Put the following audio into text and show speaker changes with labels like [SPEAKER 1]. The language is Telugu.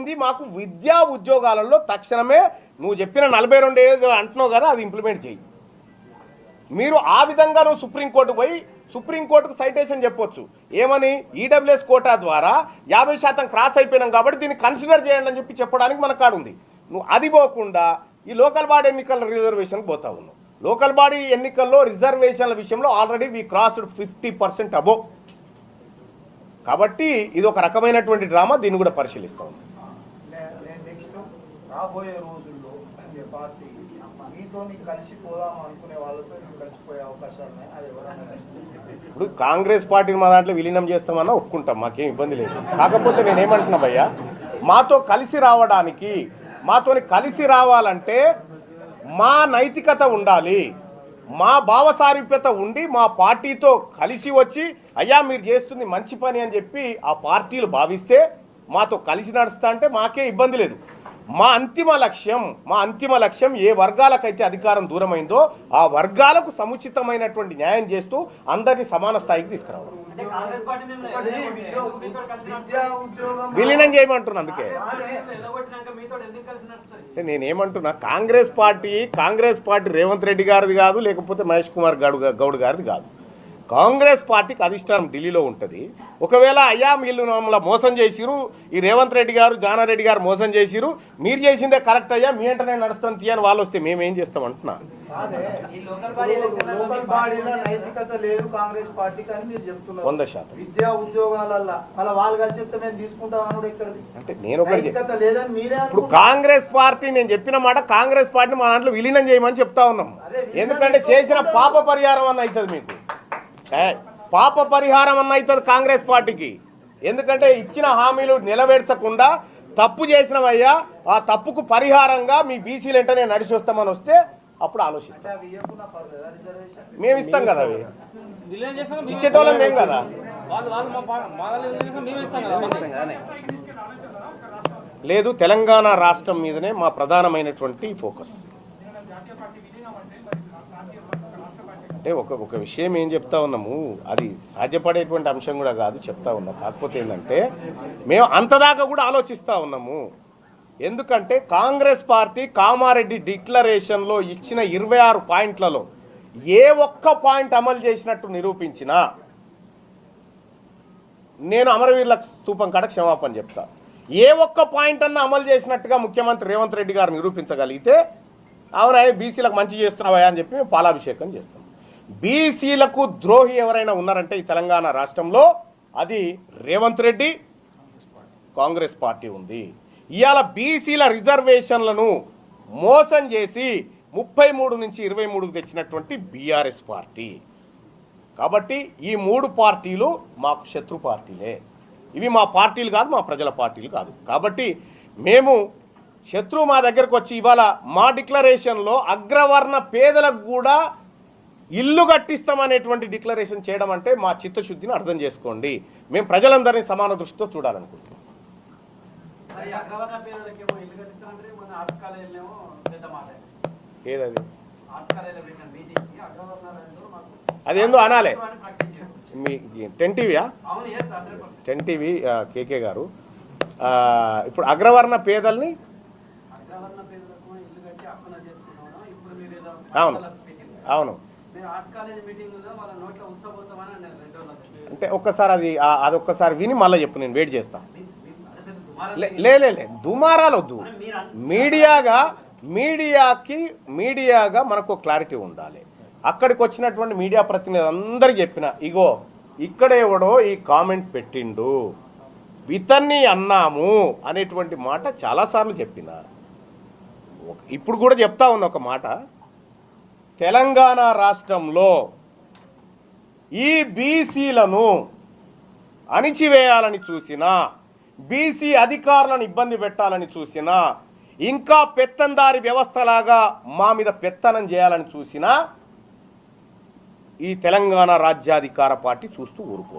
[SPEAKER 1] ఇది మాకు విద్యా ఉద్యోగాలలో తక్షణమే నువ్వు చెప్పిన నలభై రెండు ఏదో అంటున్నావు కదా అది ఇంప్లిమెంట్ చేయి. మీరు ఆ విధంగా నువ్వు సుప్రీంకోర్టుకు పోయి సుప్రీంకోర్టుకు సైటేషన్ చెప్పొచ్చు. ఏమని? ఈడబ్ల్యూఎస్ కోటా ద్వారా యాభై శాతం క్రాస్ అయిపోయినాం కాబట్టి దీన్ని కన్సిడర్ చేయండి అని చెప్పి చెప్పడానికి మన కాడుంది నువ్వు అది పోకుండా ఈ లోకల్ బాడీ ఎన్నికల రిజర్వేషన్కి పోతా ఉన్నావు. లోకల్ బాడీ ఎన్నికల్లో రిజర్వేషన్ల విషయంలో already we crossed fifty percent above కాబట్టి ఇది ఒక రకమైనటువంటి డ్రామా దీన్ని కూడా పరిశీలిస్తా ఉన్నాం
[SPEAKER 2] నే- నేను నెక్స్ట్ రాబోయే రోజుల్లో మీ పార్టీ మీతో కలిసి పోదాం అనుకునే వాళ్ళతో కలిసిపోయే అవకాశాలు ఉన్నాయి. అది ఎవరైనా
[SPEAKER 1] ఇప్పుడు కాంగ్రెస్ పార్టీని మా దాంట్లో విలీనం చేస్తామన్నా ఒప్పుకుంటాం మాకేం ఇబ్బంది లేదు. కాకపోతే నేనేమంటున్నా భయ్యా మాతో కలిసి రావడానికి మాతోని కలిసి రావాలంటే మా నైతికత ఉండాలి మా భావసారూప్యత ఉండి మా పార్టీతో కలిసి వచ్చి అయ్యా మీరు చేస్తుంది మంచి పని అని చెప్పి ఆ పార్టీలు భావిస్తే మాతో కలిసి నడుస్తా అంటే మాకే ఇబ్బంది లేదు. మా అంతిమ లక్ష్యం మా అంతిమ లక్ష్యం ఏ వర్గాలకైతే అధికారం దూరమైందో ఆ వర్గాలకు సముచితమైనటువంటి న్యాయం చేస్తూ అందరినీ సమాన స్థాయికి తీసుకురావడం విలీనం చేయమంటున్నా అందుకే. నేనేమంటున్నా కాంగ్రెస్ పార్టీ కాంగ్రెస్ పార్టీ రేవంత్ రెడ్డి గారిది కాదు లేకపోతే మహేష్ కుమార్ గౌడ్ గౌడ్ గారిది కాదు. కాంగ్రెస్ పార్టీకి అధిష్టానం ఢిల్లీలో ఉంటుంది. ఒకవేళ అయ్యా వీళ్ళు మమ్మల్ని మోసం చేసిరు ఈ రేవంత్ రెడ్డి గారు జానారెడ్డి గారు మోసం చేసిరు మీరు చేసిందే కరెక్ట్ అయ్యా మీ వెంటనే నడుస్తాను తీయని వాళ్ళు వస్తే మేమేం చేస్తాం అంటున్నా?
[SPEAKER 2] అదే
[SPEAKER 3] ఈ లోకల్ బాడీ ఎలక్షన్లలో
[SPEAKER 2] లోకల్
[SPEAKER 3] మీ
[SPEAKER 2] బాడీలో
[SPEAKER 3] పార్టీ
[SPEAKER 2] నైతికత లేదు కాంగ్రెస్ పార్టీకి అని మీరు చెప్తున్నారు.
[SPEAKER 1] వంద శాతం.
[SPEAKER 2] విద్యా
[SPEAKER 1] అంటే నేను ఒకటి చెప్-
[SPEAKER 2] నైతికత లేదని మీరే
[SPEAKER 1] ఇప్పుడు. కాంగ్రెస్ పార్టీ నేను చెప్పిన మాట కాంగ్రెస్ పార్టీని మా దాంట్లో విలీనం చేయమని చెప్తా ఉన్నాం. ఎందుకంటే చేసిన పాప పరిహారం అన్న అవుతుంది మీకు. పాప పరిహారం అన్న అవుతుంది కాంగ్రెస్ పార్టీకి. ఎందుకంటే ఇచ్చిన హామీలు నెరవేర్చకుండా తప్పు చేసినవయ్యా ఆ తప్పుకు పరిహారంగా మీ బీసీలు వెంటనే నడిచి వస్తామని వస్తే అప్పుడు ఆలోచిస్తాం. మేము ఇస్తాం కదా అవి. ఇచ్చేటోళ్ళం మేము కదా. లేదు తెలంగాణ రాష్ట్రం మీదనే మా ప్రధానమైనటువంటి ఫోకస్. అంటే ఒక ఒక విషయం ఏం చెప్తా ఉన్నాము? అది సాధ్యపడేటువంటి అంశం కూడా కాదు చెప్తా ఉన్నాం. కాకపోతే ఏంటంటే మేము అంతదాకా కూడా ఆలోచిస్తూ ఉన్నాము. ఎందుకంటే కాంగ్రెస్ పార్టీ కామారెడ్డి డిక్లరేషన్లో ఇచ్చిన ఇరవై ఆరు పాయింట్లలో ఏ ఒక్క పాయింట్ అమలు చేసినట్టు నిరూపించినా నేను అమరవీరుల స్తూపం కాడ క్షమాపణ చెప్తా. ఏ ఒక్క పాయింట్ అన్న అమలు చేసినట్టుగా ముఖ్యమంత్రి రేవంత్ రెడ్డి గారు నిరూపించగలిగితే అవునా బీసీలకు మంచి చేస్తున్నావా అని చెప్పి మేము పాలాభిషేకం చేస్తాం. బీసీలకు ద్రోహి ఎవరైనా ఉన్నారంటే ఈ తెలంగాణ రాష్ట్రంలో అది రేవంత్ రెడ్డి కాంగ్రెస్ పార్టీ ఉంది. ఇవాళ బీసీల రిజర్వేషన్లను మోసం చేసి ముప్పై మూడు నుంచి ఇరవై మూడుకు తెచ్చినటువంటి బీఆర్ఎస్ పార్టీ. కాబట్టి ఈ మూడు పార్టీలు మాకు శత్రు పార్టీలే. ఇవి మా పార్టీలు కాదు మా ప్రజల పార్టీలు కాదు. కాబట్టి మేము శత్రువు మా దగ్గరకు వచ్చి ఇవాళ మా డిక్లరేషన్లో అగ్రవర్ణ పేదలకు కూడా ఇల్లు కట్టిస్తామనేటువంటి డిక్లరేషన్ చేయడం అంటే మా చిత్తశుద్ధిని అర్థం చేసుకోండి. మేము ప్రజలందరినీ సమాన దృష్టితో చూడాలనుకుంటున్నాం. ఏదది? అదేందో అనాలే. మీ టెన్ టీవీయా టెన్ టీవీ కేకే గారు. ఇప్పుడు అగ్రవర్ణ పేదల్ని అవును. అవును. అంటే ఒక్కసారి అది ఆ- అదొక్కసారి విని మళ్ళీ చెప్పు నేను వెయిట్ చేస్తా.
[SPEAKER 3] అదే దుమారం
[SPEAKER 1] లే- లే లే, లే. దుమారాలు వద్దు. మీడియాగా మీడియాకి మీడియాగా మనకు క్లారిటీ ఉండాలి. అక్కడికి వచ్చినటువంటి మీడియా ప్రతినిధి అందరికి చెప్పిన ఇగో ఇక్కడ ఎవడో ఈ కామెంట్ పెట్టిండు. ఇతన్ని అన్నాము అనేటువంటి మాట చాలాసార్లు చెప్పిన. ఒక- ఇప్పుడు కూడా చెప్తా ఉన్న ఒక మాట. తెలంగాణ రాష్ట్రంలో ఈ బీసీలను అణిచివేయాలని చూసినా బీసీ అధికారులను ఇబ్బంది పెట్టాలని చూసినా ఇంకా పెత్తందారి వ్యవస్థలాగా మా మీద పెత్తనం చేయాలని చూసినా ఈ తెలంగాణ రాజ్యాధికార పార్టీ చూస్తూ ఊరుకో